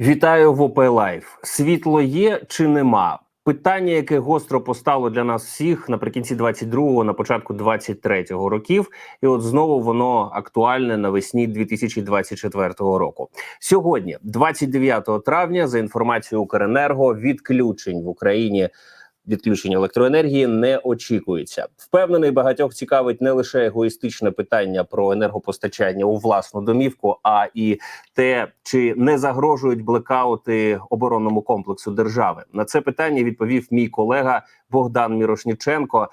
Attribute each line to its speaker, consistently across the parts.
Speaker 1: Вітаю в ОП Лайф. Світло є чи нема? Питання, яке гостро постало для нас всіх наприкінці 22-го, на початку 23-го років, і от знову воно актуальне навесні 2024 року. Сьогодні, 29 травня, за інформацією Укренерго, відключень в Україні. Відключення електроенергії не очікується. Впевнений, багатьох цікавить не лише егоїстичне питання про енергопостачання у власну домівку, а і те, чи не загрожують блекаути оборонному комплексу держави. На це питання відповів мій колега Богдан Мірошніченко.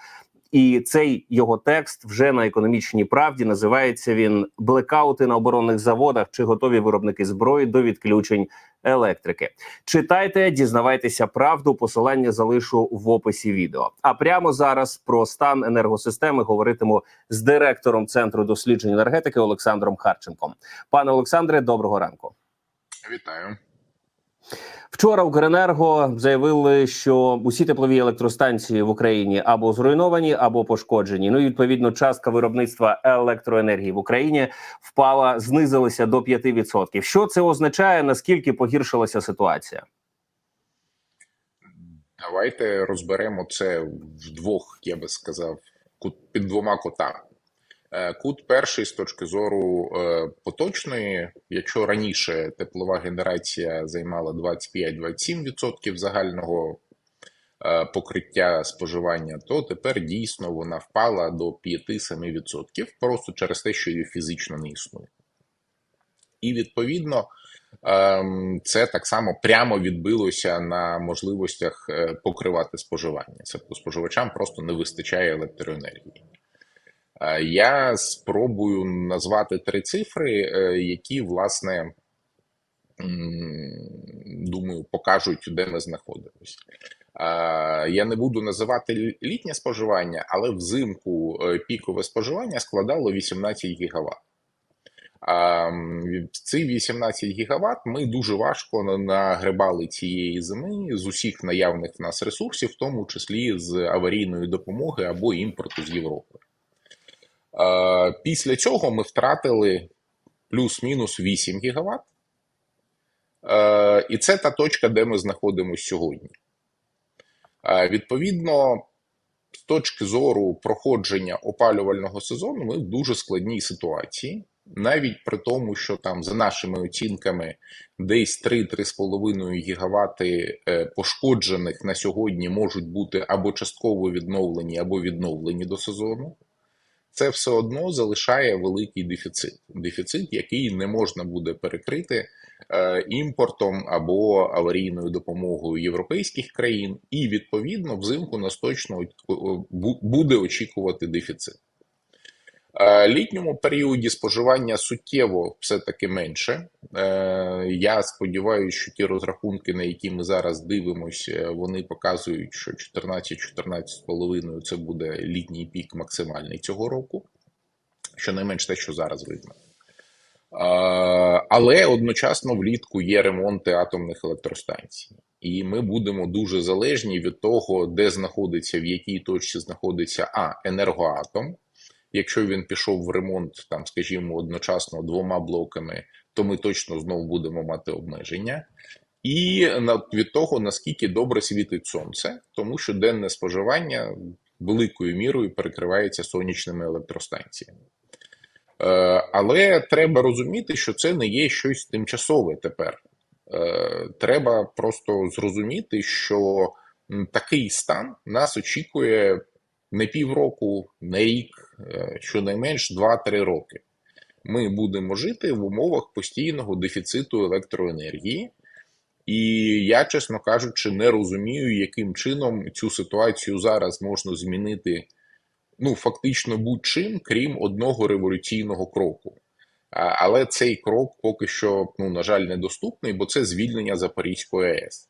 Speaker 1: І цей його текст вже на економічній правді називається він блекаути на оборонних заводах чи готові виробники зброї до відключень електрики. Читайте, дізнавайтеся правду. Посилання залишу в описі відео. А прямо зараз про стан енергосистеми говоритиму з директором центру досліджень енергетики Олександром Харченком. Пане Олександре, доброго ранку.
Speaker 2: Вітаю.
Speaker 1: Вчора Укренерго заявили, що усі теплові електростанції в Україні або зруйновані, або пошкоджені. Ну і відповідно, частка виробництва електроенергії в Україні впала, знизилася до 5%. Що це означає? Наскільки погіршилася ситуація?
Speaker 2: Давайте розберемо це в двох, я би сказав, під двома кутами. Е, Кут перший з точки зору е, поточної, якщо раніше теплова генерація займала 25-27% загального е, покриття споживання, то тепер дійсно вона впала до 5-7% просто через те, що її фізично не існує. І відповідно ем, це так само прямо відбилося на можливостях покривати споживання. Тобто споживачам просто не вистачає електроенергії. Е, Я спробую назвати три цифри, е, які, власне, думаю, покажуть, де ми знаходимося. Е, Я не буду називати літнє споживання, але взимку пікове споживання складало 18 гігаватт. Ці 18 гігаватт ми дуже важко нагребали цієї зими з усіх наявних в нас ресурсів, в тому числі з аварійної допомоги або імпорту з Європи. Е, Після цього ми втратили плюс-мінус 8 гігаватт. Е, І це та точка, де ми знаходимося сьогодні. Е, Відповідно, з точки зору проходження опалювального сезону, ми в дуже складній ситуації. Навіть при тому, що там за нашими оцінками десь 3-3,5 гігавати пошкоджених на сьогодні можуть бути або частково відновлені, або відновлені до сезону це все одно залишає великий дефіцит. Дефіцит, який не можна буде перекрити е, імпортом або аварійною допомогою європейських країн, і відповідно взимку нас точно буде очікувати дефіцит. Е, Літньому періоді споживання суттєво все-таки менше. Е, Я сподіваюся, що ті розрахунки, на які ми зараз дивимося, вони показують, що 14-14,5 це буде літній пік максимальний цього року, щонайменш те, що зараз видно. Е, Але одночасно влітку є ремонти атомних електростанцій, і ми будемо дуже залежні від того, де знаходиться, в якій точці знаходиться а енергоатом. Якщо він пішов в ремонт, там, скажімо, одночасно двома блоками, то ми точно знову будемо мати обмеження. І від того, наскільки добре світить сонце, тому що денне споживання великою мірою перекривається сонячними електростанціями. Е, Але треба розуміти, що це не є щось тимчасове тепер. Е, Треба просто зрозуміти, що такий стан нас очікує не півроку, не рік, е, щонайменш 2-3 роки. Ми будемо жити в умовах постійного дефіциту електроенергії. І я, чесно кажучи, не розумію, яким чином цю ситуацію зараз можна змінити ну, фактично будь-чим, крім одного революційного кроку. Але цей крок поки що, ну, на жаль, недоступний, бо це звільнення Запорізької АЕС.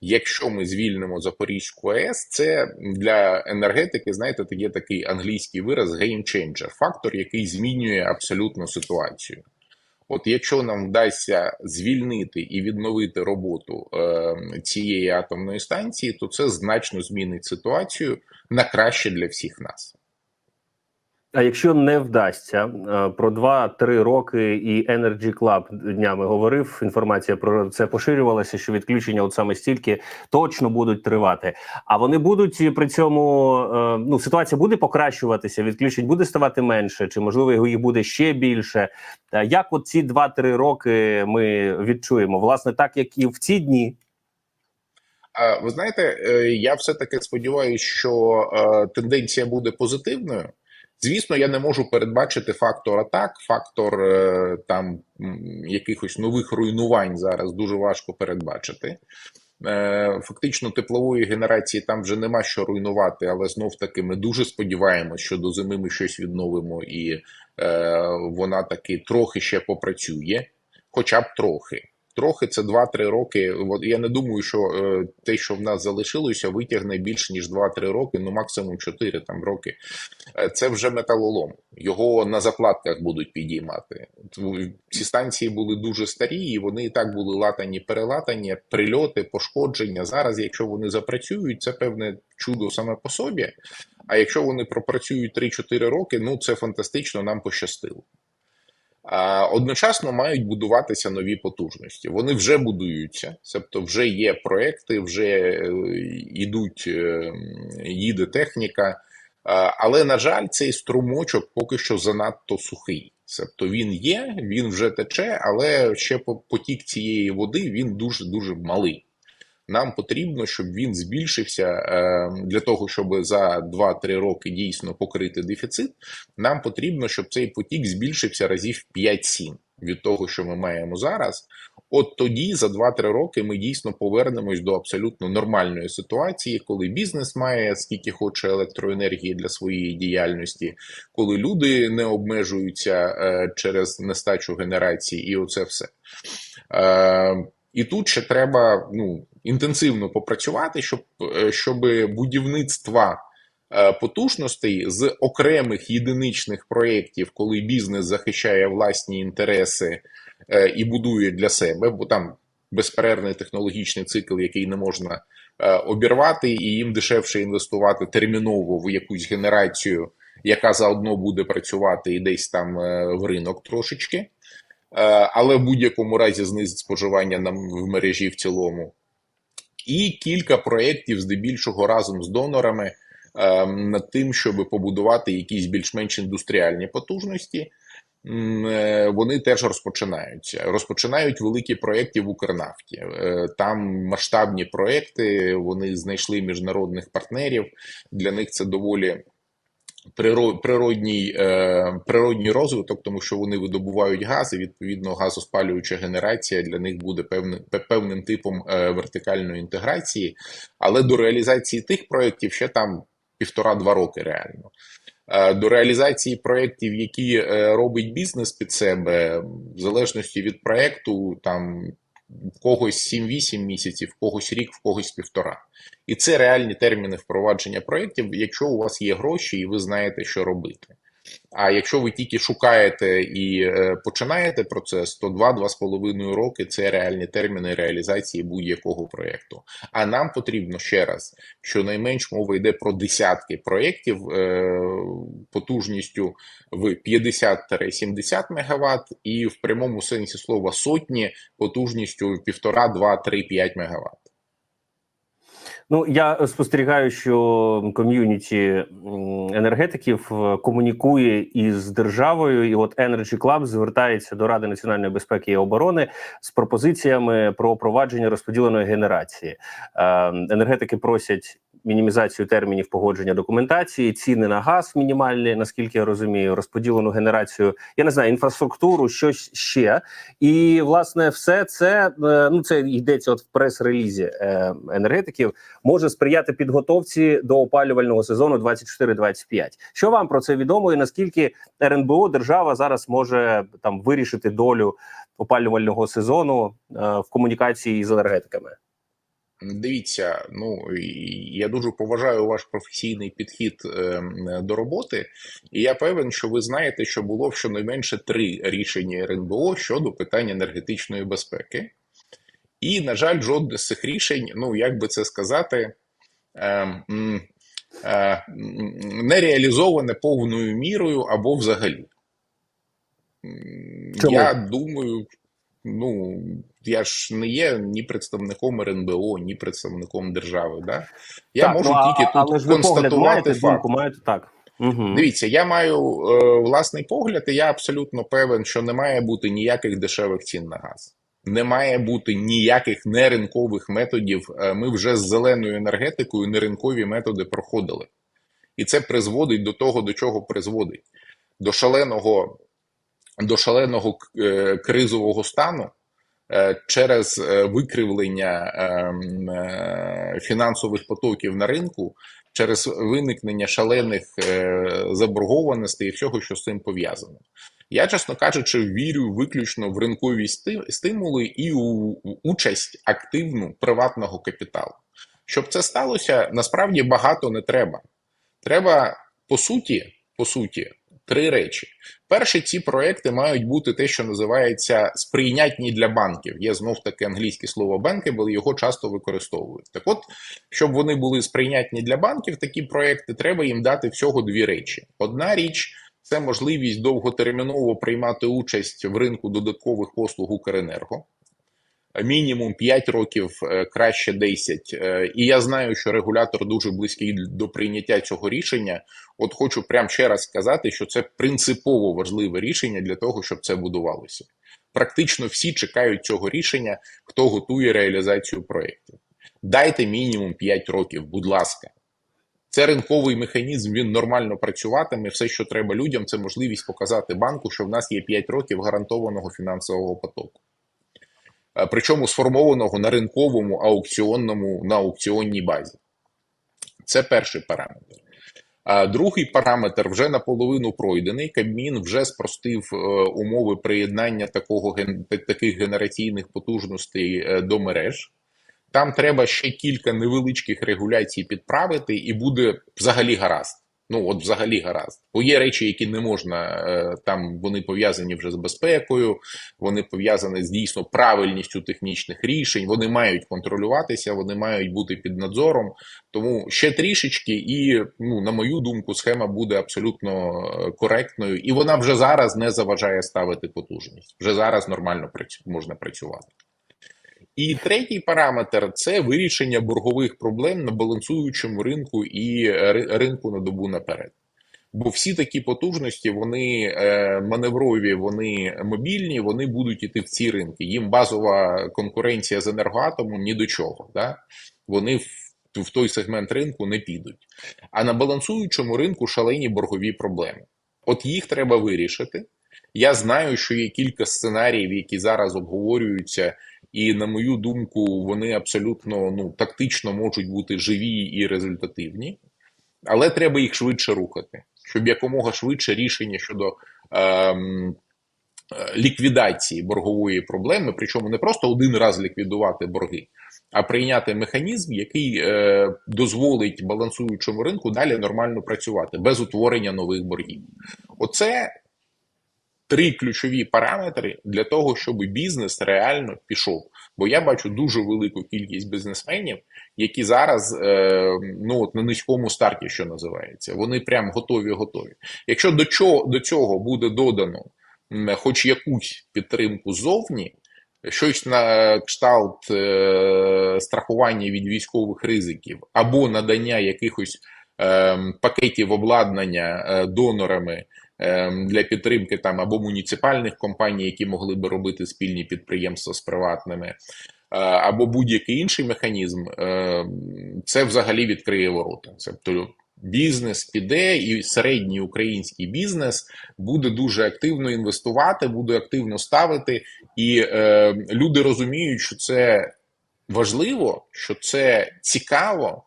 Speaker 2: Якщо ми звільнимо Запорізьку АЕС, це для енергетики, знаєте, є такий англійський вираз changer, фактор, який змінює абсолютно ситуацію. От якщо нам вдасться звільнити і відновити роботу е, цієї атомної станції, то це значно змінить ситуацію на краще для всіх нас.
Speaker 1: А якщо не вдасться е, про 2-3 роки, і Energy Club днями говорив. Інформація про це поширювалася, що відключення, от саме стільки, точно будуть тривати. А вони будуть при цьому е, ну ситуація буде покращуватися. Відключень буде ставати менше, чи можливо їх буде ще більше. Е, Як от ці 2-3 роки ми відчуємо? Власне, так як і в ці дні.
Speaker 2: Ви знаєте, я все-таки сподіваюся, що тенденція буде позитивною. Звісно, я не можу передбачити фактор атак, фактор е, там якихось нових руйнувань зараз дуже важко передбачити. Е, Фактично, теплової генерації там вже нема що руйнувати, але знов таки ми дуже сподіваємося, що до зими ми щось відновимо, і е, вона таки трохи ще попрацює, хоча б трохи. Трохи це 2-3 роки. Я не думаю, що е, те, що в нас залишилося, витягне більше ніж 2-3 роки, ну максимум 4 там роки. Е, Це вже металолом. Його на заплатках будуть підіймати. Ці станції були дуже старі, і вони і так були латані, перелатані, прильоти, пошкодження. Зараз, якщо вони запрацюють, це певне чудо саме по собі. А якщо вони пропрацюють 3-4 роки, ну це фантастично, нам пощастило. Одночасно мають будуватися нові потужності. Вони вже будуються, тобто вже є проекти, вже е, йдуть, е, їде техніка. Але, на жаль, цей струмочок поки що занадто сухий. Тобто він є, він вже тече, але ще по- потік цієї води він дуже дуже малий. Нам потрібно, щоб він збільшився е, для того, щоб за 2-3 роки дійсно покрити дефіцит. Нам потрібно, щоб цей потік збільшився разів 5-7 від того, що ми маємо зараз. От тоді, за 2-3 роки, ми дійсно повернемось до абсолютно нормальної ситуації, коли бізнес має скільки хоче електроенергії для своєї діяльності, коли люди не обмежуються е, через нестачу генерації, і оце все. Е, і тут ще треба ну, інтенсивно попрацювати, щоб, е, щоб будівництва е, потужностей з окремих єдиничних проєктів, коли бізнес захищає власні інтереси е, і будує для себе, бо там безперервний технологічний цикл, який не можна обірвати, і їм дешевше інвестувати терміново в якусь генерацію, яка заодно буде працювати і десь там в ринок трошечки. Але в будь-якому разі знизить споживання нам в мережі в цілому. І кілька проєктів, здебільшого разом з донорами, е, над тим, щоб побудувати якісь більш-менш індустріальні потужності. Е, Вони теж розпочинаються. Розпочинають великі проєкти в Укрнафті. Е, Там масштабні проєкти, вони знайшли міжнародних партнерів. Для них це доволі природній, е, природній розвиток, тому що вони видобувають газ, і відповідно газоспалююча генерація для них буде певним, певним типом е, вертикальної інтеграції. Але до реалізації тих проєктів ще там півтора-два роки реально. Е, До реалізації проєктів, які робить бізнес під себе, в залежності від проєкту, там в когось 7-8 місяців, в когось рік, в когось півтора. І це реальні терміни впровадження проєктів, якщо у вас є гроші і ви знаєте, що робити. А якщо ви тільки шукаєте і е, починаєте процес, то 2-2,5 роки це реальні терміни реалізації будь-якого проєкту. А нам потрібно ще раз, щонайменш мова йде про десятки проєктів е, потужністю в 50-70 МВт і в прямому сенсі слова сотні потужністю 1,5, 2, 3, 5 МВт.
Speaker 1: Ну я спостерігаю, що ком'юніті енергетиків е, комунікує із державою, і от Energy Club звертається до Ради національної безпеки і оборони з пропозиціями про впровадження розподіленої генерації. Е, енергетики просять мінімізацію термінів погодження документації, ціни на газ мінімальні, наскільки я розумію, розподілену генерацію. Я не знаю, інфраструктуру, щось ще. І власне, все це е, ну це йдеться от в прес-релізі е, енергетиків може сприяти підготовці до опалювального сезону 24-25. Що вам про це відомо, і наскільки РНБО держава зараз може там вирішити долю опалювального сезону е, в комунікації з енергетиками?
Speaker 2: Дивіться, ну я дуже поважаю ваш професійний підхід е, до роботи, і я певен, що ви знаєте, що було щонайменше три рішення РНБО щодо питань енергетичної безпеки. І, на жаль, жодне з цих рішень, ну як би це сказати, е, е, не реалізоване повною мірою або взагалі.
Speaker 1: Чому?
Speaker 2: Я думаю, ну я ж не є ні представником РНБО, ні представником держави. Да? Я
Speaker 1: так,
Speaker 2: можу
Speaker 1: ну,
Speaker 2: тільки
Speaker 1: але
Speaker 2: тут констатувати факт.
Speaker 1: думку маєте так. Угу.
Speaker 2: Дивіться, я маю е, власний погляд, і я абсолютно певен, що не має бути ніяких дешевих цін на газ. Не має бути ніяких неринкових методів. Е, Ми вже з зеленою енергетикою неринкові методи проходили. І це призводить до того, до чого призводить: до шаленого, до шаленого е, кризового стану через е, викривлення е, м, е, фінансових потоків на ринку, через виникнення шалених е, заборгованостей і всього, що з цим пов'язано. Я, чесно кажучи, вірю виключно в ринкові стимули і у участь активну приватного капіталу. Щоб це сталося, насправді багато не треба. Треба, по суті, по суті, три речі. Перше, ці проекти мають бути те, що називається сприйнятні для банків. Є знов таки англійське слово bankable, його часто використовують. Так от, щоб вони були сприйнятні для банків, такі проекти, треба їм дати всього дві речі. Одна річ це можливість довготерміново приймати участь в ринку додаткових послуг Укренерго. Мінімум 5 років, е, краще 10. Е, І я знаю, що регулятор дуже близький до прийняття цього рішення. От хочу прямо ще раз сказати, що це принципово важливе рішення для того, щоб це будувалося. Практично всі чекають цього рішення, хто готує реалізацію проєктів. Дайте мінімум 5 років, будь ласка. Це ринковий механізм, він нормально працюватиме. Все, що треба людям, це можливість показати банку, що в нас є 5 років гарантованого фінансового потоку. Е, Причому сформованого на ринковому аукціонному на аукціонній базі. Це перший параметр. Другий параметр вже наполовину пройдений. Кабмін вже спростив е, умови приєднання такого таких генераційних потужностей е, до мереж. Там треба ще кілька невеличких регуляцій підправити, і буде взагалі гаразд. Ну, от взагалі гаразд. Бо є речі, які не можна, е, там вони пов'язані вже з безпекою, вони пов'язані з дійсно правильністю технічних рішень, вони мають контролюватися, вони мають бути під надзором. Тому ще трішечки, і, ну, на мою думку, схема буде абсолютно е, коректною, і вона вже зараз не заважає ставити потужність. Вже зараз нормально можна працювати. І третій параметр це вирішення боргових проблем на балансуючому ринку і ринку на добу наперед. Бо всі такі потужності, вони е, маневрові, вони мобільні, вони будуть іти в ці ринки. Їм базова конкуренція з енергоатомом ні до чого. Да? Вони в той сегмент ринку не підуть. А на балансуючому ринку шалені боргові проблеми. От їх треба вирішити. Я знаю, що є кілька сценаріїв, які зараз обговорюються, і на мою думку, вони абсолютно ну тактично можуть бути живі і результативні, але треба їх швидше рухати, щоб якомога швидше рішення щодо ем, е, ліквідації боргової проблеми, причому не просто один раз ліквідувати борги, а прийняти механізм, який е, дозволить балансуючому ринку далі нормально працювати без утворення нових боргів. Оце три ключові параметри для того, щоб бізнес реально пішов. Бо я бачу дуже велику кількість бізнесменів, які зараз е, ну от на низькому старті, що називається, вони прям готові, готові. Якщо до чого до цього буде додано хоч якусь підтримку ззовні, щось на кшталт е, страхування від військових ризиків або надання якихось е, пакетів обладнання е, донорами ем, для підтримки там або муніципальних компаній, які могли би робити спільні підприємства з приватними, е, або будь-який інший механізм, е, це взагалі відкриє ворота. Тобто бізнес піде, і середній український бізнес буде дуже активно інвестувати, буде активно ставити, і е, люди розуміють, що це важливо, що це цікаво.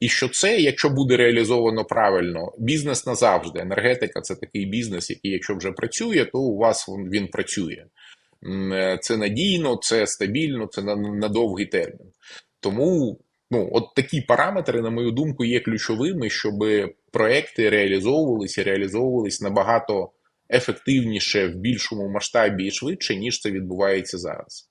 Speaker 2: І що це, якщо буде реалізовано правильно, бізнес назавжди. Енергетика це такий бізнес, який, якщо вже працює, то у вас він, він працює. Е, Це надійно, це стабільно, це на, на довгий термін. Тому ну, от такі параметри, на мою думку, є ключовими, щоб проекти реалізовувалися, реалізовувались набагато ефективніше в більшому масштабі і швидше, ніж це відбувається зараз.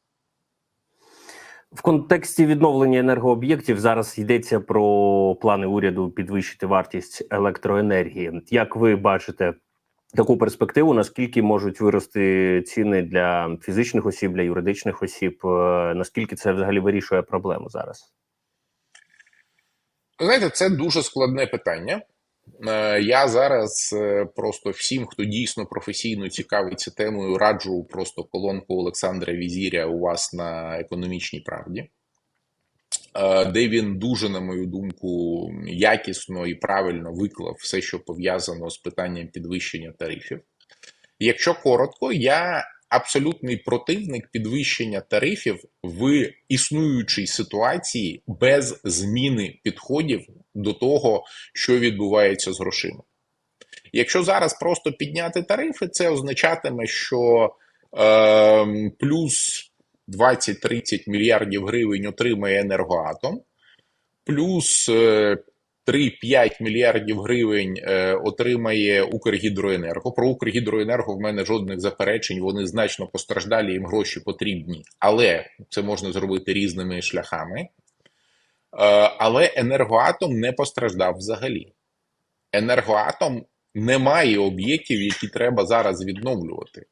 Speaker 1: В контексті відновлення енергооб'єктів зараз йдеться про плани уряду підвищити вартість електроенергії. Як ви бачите таку перспективу? Наскільки можуть вирости ціни для фізичних осіб, для юридичних осіб? Е, Наскільки це взагалі вирішує проблему зараз?
Speaker 2: Знаєте, це дуже складне питання. Е, Я зараз е, просто всім, хто дійсно професійно цікавиться темою, раджу просто колонку Олександра Візіря у вас на економічній правді, е, де він дуже, на мою думку, якісно і правильно виклав все, що пов'язано з питанням підвищення тарифів. Якщо коротко, я абсолютний противник підвищення тарифів в існуючій ситуації без зміни підходів до того, що відбувається з грошима. Якщо зараз просто підняти тарифи, це означатиме, що е, плюс 20-30 мільярдів гривень отримає енергоатом, плюс е, 3-5 мільярдів гривень е, отримає Укргідроенерго. Про Укргідроенерго в мене жодних заперечень. Вони значно постраждалі, їм гроші потрібні, але це можна зробити різними шляхами. Е, але енергоатом не постраждав взагалі. Енергоатом не має об'єктів, які треба зараз відновлювати.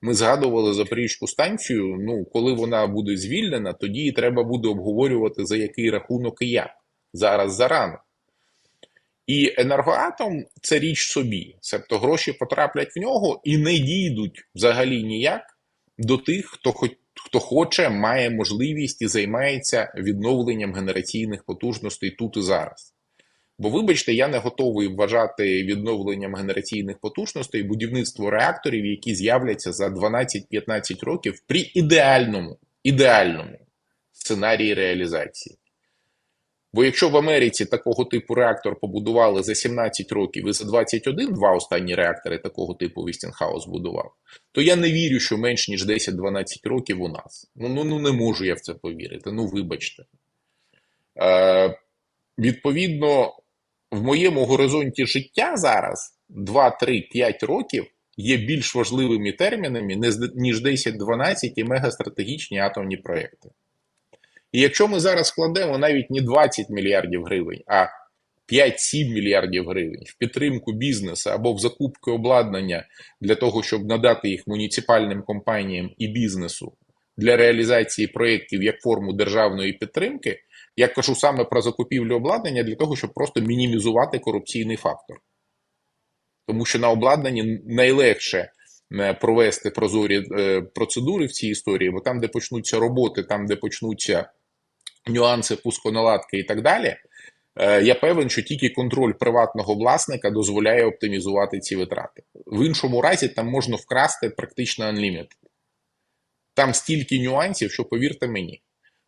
Speaker 2: Ми згадували Запорізьку станцію. Ну, коли вона буде звільнена, тоді треба буде обговорювати за який рахунок і як. Зараз зарано. І енергоатом це річ собі. Тобто гроші потраплять в нього і не дійдуть взагалі ніяк до тих, хто хоч. Хто хоче, має можливість і займається відновленням генераційних потужностей тут і зараз. Бо, вибачте, я не готовий вважати відновленням генераційних потужностей будівництво реакторів, які з'являться за 12-15 років при ідеальному, ідеальному сценарії реалізації. Бо якщо в Америці такого типу реактор побудували за 17 років і за 21, два останні реактори такого типу Вістінхаус будував, то я не вірю, що менш ніж 10-12 років у нас. Ну, ну, ну не можу я в це повірити. Ну, вибачте. Е, відповідно, в моєму горизонті життя зараз 2-3-5 років є більш важливими термінами, ніж 10-12 і мегастратегічні атомні проекти. І якщо ми зараз складемо навіть не 20 мільярдів гривень, а 5-7 мільярдів гривень в підтримку бізнесу або в закупки обладнання для того, щоб надати їх муніципальним компаніям і бізнесу для реалізації проєктів як форму державної підтримки, я кажу саме про закупівлю обладнання для того, щоб просто мінімізувати корупційний фактор. Тому що на обладнанні найлегше провести прозорі процедури в цій історії, бо там, де почнуться роботи, там, де почнуться нюанси пусконаладки і так далі, я певен, що тільки контроль приватного власника дозволяє оптимізувати ці витрати. В іншому разі там можна вкрасти практично unlimited. Там стільки нюансів, що повірте мені.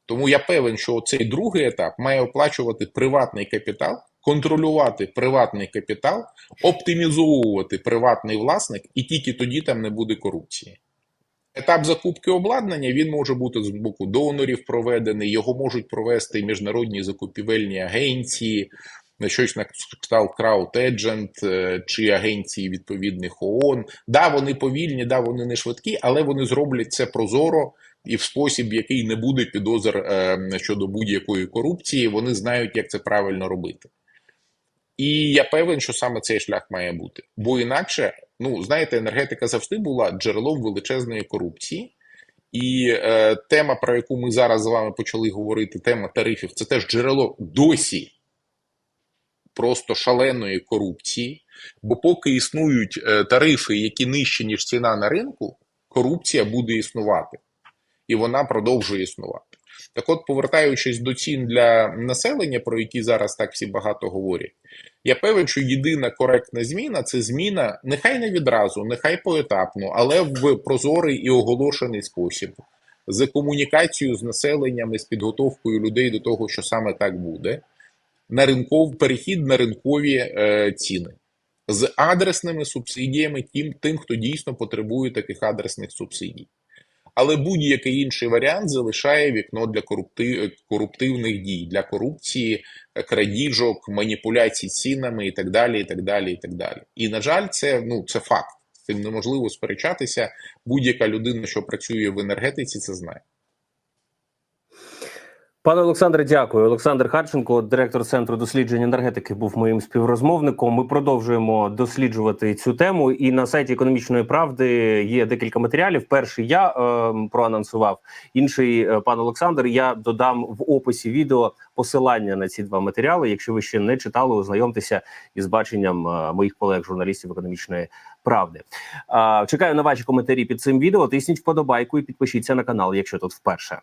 Speaker 2: Тому я певен, що цей другий етап має оплачувати приватний капітал, контролювати приватний капітал, оптимізовувати приватний власник, і тільки тоді там не буде корупції. Етап закупки обладнання він може бути з боку донорів проведений, його можуть провести міжнародні закупівельні агенції, щось на кшталт Краудеджент чи агенції відповідних ООН. Да, вони повільні, да, вони не швидкі, але вони зроблять це прозоро і в спосіб, який не буде підозр е, щодо будь-якої корупції. Вони знають, як це правильно робити. І я певен, що саме цей шлях має бути. Бо інакше, ну знаєте, енергетика завжди була джерелом величезної корупції. І е, тема, про яку ми зараз з вами почали говорити, тема тарифів, це теж джерело досі просто шаленої корупції. Бо поки існують е, тарифи, які нижчі, ніж ціна на ринку, корупція буде існувати. І вона продовжує існувати. Так от, повертаючись до цін для населення, про які зараз так всі багато говорять, я певен, що єдина коректна зміна це зміна, нехай не відразу, нехай поетапно, але в прозорий і оголошений спосіб, з комунікацією з населенням і з підготовкою людей до того, що саме так буде, на ринков, перехід на ринкові е, ціни. З адресними субсидіями тим, тим, хто дійсно потребує таких адресних субсидій. Але будь-який інший варіант залишає вікно для коруптив... коруптивних дій, для корупції, крадіжок, маніпуляцій цінами і так далі. І так далі, і так далі. І на жаль, це ну це факт. Цим неможливо сперечатися. Будь-яка людина, що працює в енергетиці, це знає.
Speaker 1: Пане Олександре, дякую. Олександр Харченко, директор центру досліджень енергетики, був моїм співрозмовником. Ми продовжуємо досліджувати цю тему. І на сайті економічної правди є декілька матеріалів. Перший я е, проанонсував, інший е, пан Олександр. Я додам в описі відео посилання на ці два матеріали. Якщо ви ще не читали, ознайомтеся із баченням е, моїх колег, журналістів економічної правди. Е, чекаю на ваші коментарі під цим відео. Тисніть вподобайку і підпишіться на канал, якщо тут вперше.